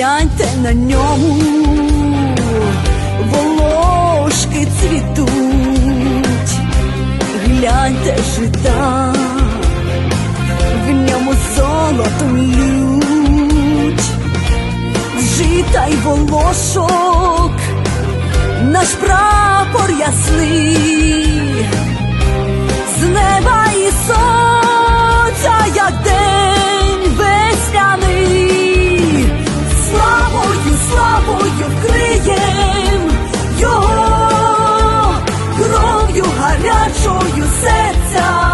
Гляньте на ньому, волошки цвітуть, гляньте жита, в ньому золотом лють, жита й волошок, наш прапор ясний, з неба і сон. чую серця.